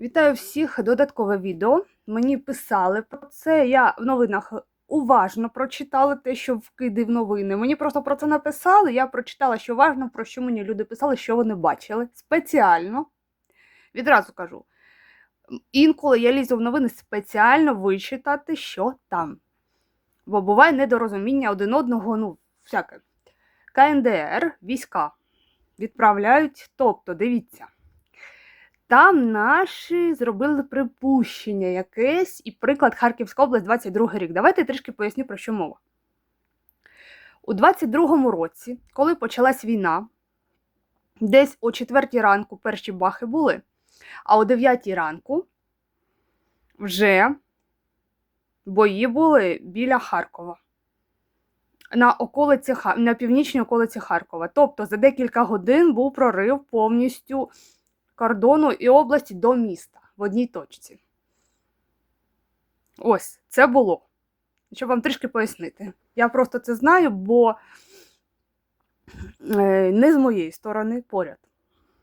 Вітаю всіх! Додаткове відео. Мені писали про це. Я в новинах уважно прочитала те, що вкиди новини. Мені просто про це написали. Я прочитала, що важно, про що мені люди писали, що вони бачили. Спеціально. Відразу кажу. Інколи я лізу в новини спеціально вичитати, що там. Бо буває недорозуміння один одного, ну, всяке. КНДР війська відправляють, тобто, дивіться. Там наші зробили припущення якесь, і приклад Харківська область, 22 рік. Давайте трішки поясню, про що мова. У 22-му році, коли почалась війна, десь о 4 ранку перші бахи були, а о 9 ранку вже бої були біля Харкова. На околиці на північній околиці Харкова. Тобто за декілька годин був прорив повністю кордону і області до міста в одній точці. Ось це було. Щоб вам трішки пояснити. Я просто це знаю, бо е, не з моєї сторони поряд.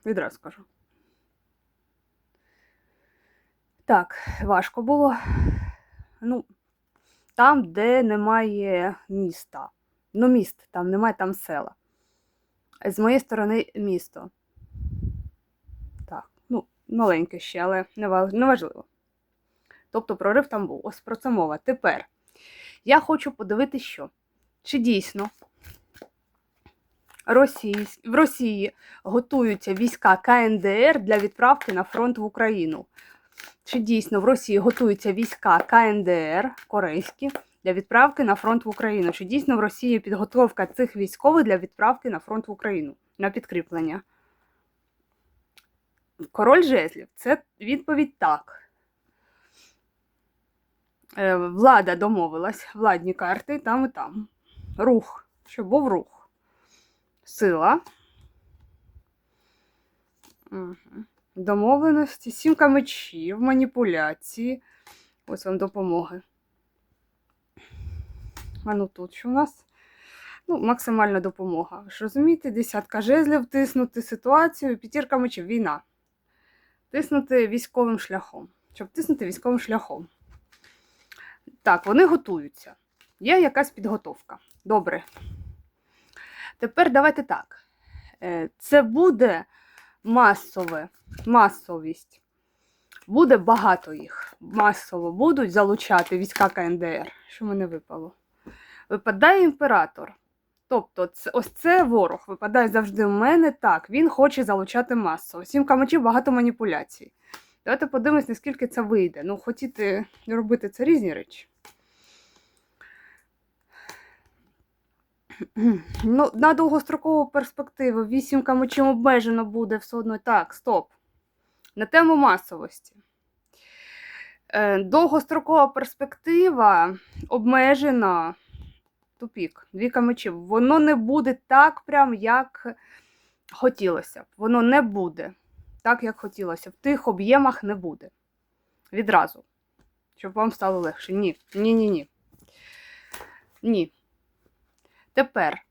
Відразу скажу. Так, важко було. Ну, там, де немає міста. Ну, міст, там немає там села. З моєї сторони місто. Маленьке ще, але нева- неважливо. Тобто прорив там був. Ось про це мова. Тепер я хочу подивитися, що чи дійсно в Росії готуються війська КНДР для відправки на фронт в Україну. Чи дійсно в Росії готуються війська КНДР корейські для відправки на фронт в Україну? Чи дійсно в Росії підготовка цих військових для відправки на фронт в Україну на підкріплення? Король жезлів це відповідь так. Е, Влада домовилась, владні карти там і там. Рух, щоб був рух. Сила. Угу. Домовленості, сімка мечів, маніпуляції. Ось вам допомоги. А ну тут що у нас? Ну, максимальна допомога. Ж розумієте, десятка жезлів, тиснути ситуацію, п'ятірка мечів, війна. Тиснути військовим шляхом. Щоб тиснути військовим шляхом. Так, вони готуються. Є якась підготовка. Добре. Тепер давайте так. Е, Це буде масове, масовість. Буде багато їх. Масово будуть залучати війська КНДР. Що мене випало? Випадає імператор. Тобто, це, ось це ворог випадає завжди в мене. Так, він хоче залучати масово. Сімка мечів багато маніпуляцій. Давайте подивимось, наскільки це вийде. Ну, хотіти робити це різні речі. Ну, на довгострокову перспективу вісімка мечів обмежено буде все одно. Так, стоп. На тему масовості. Е, довгострокова перспектива обмежена. Тупік, двіка мечів. Воно не буде так, прям, як хотілося б. Воно не буде так, як хотілося. В тих об'ємах не буде. Відразу. Щоб вам стало легше. Ні. Ні, ні, ні. Ні. Тепер,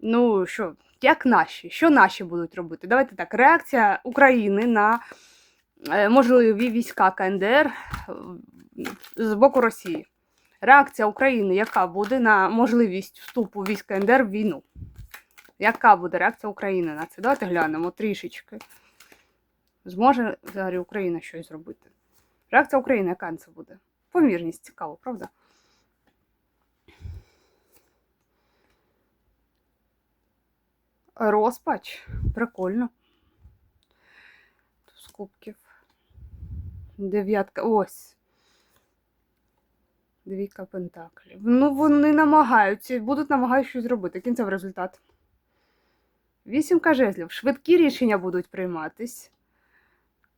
ну що, як наші? Що наші будуть робити? Давайте так. Реакція України на е, можливі війська КНДР з боку Росії. Реакція України, яка буде на можливість вступу військ КНДР в війну? Яка буде реакція України на це? Давайте глянемо трішечки. Зможе взагалі Україна щось зробити? Реакція України, яка це буде? Помірність цікаво, правда? Розпач. Прикольно. Туз кубків. Дев'ятка. Ось. Двійка пентаклів. Ну, вони намагаються, будуть намагатися щось зробити. Кінцевий результат. Вісімка жезлів. Швидкі рішення будуть прийматись.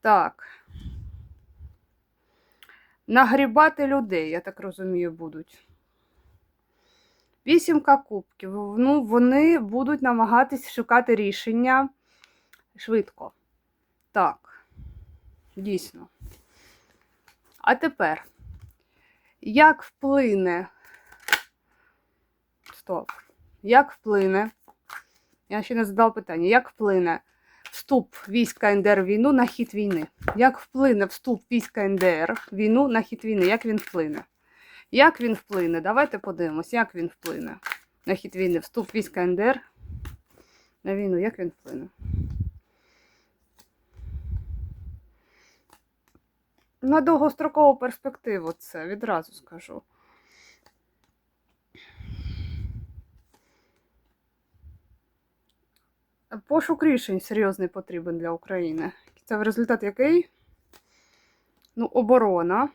Так. Нагрібати людей, я так розумію, будуть. Вісімка кубків. Ну, вони будуть намагатись шукати рішення швидко. Так, дійсно. А тепер, як вплине. Стоп. Як вплине? Я ще не задав питання. Як вплине вступ військ КНДР в війну на хід війни? Як вплине вступ військ КНДР в війну на хід війни? Як він вплине? Як він вплине? Давайте подивимось, як він вплине на хід війни. Вступ військ КНДР на війну, як він вплине? На довгострокову перспективу це відразу скажу. Пошук рішень серйозний потрібен для України. Це в результат який? Ну, оборона.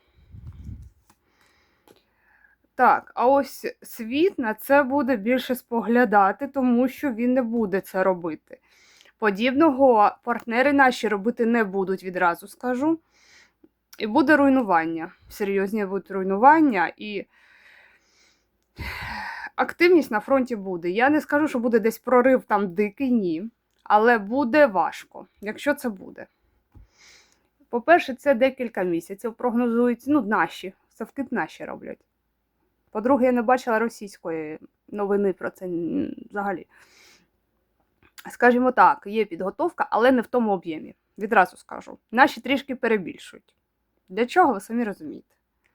Так, а ось світ на це буде більше споглядати, тому що він не буде це робити. Подібного партнери наші робити не будуть, відразу скажу. І буде руйнування. Серйозні будуть руйнування і активність на фронті буде. Я не скажу, що буде десь прорив там дикий, ні. Але буде важко, якщо це буде. По-перше, це декілька місяців прогнозують, ну, наші, Савкит наші роблять. По-друге, я не бачила російської новини про це взагалі. Скажімо так, є підготовка, але не в тому об'ємі. Відразу скажу. Наші трішки перебільшують. Для чого ви самі розумієте?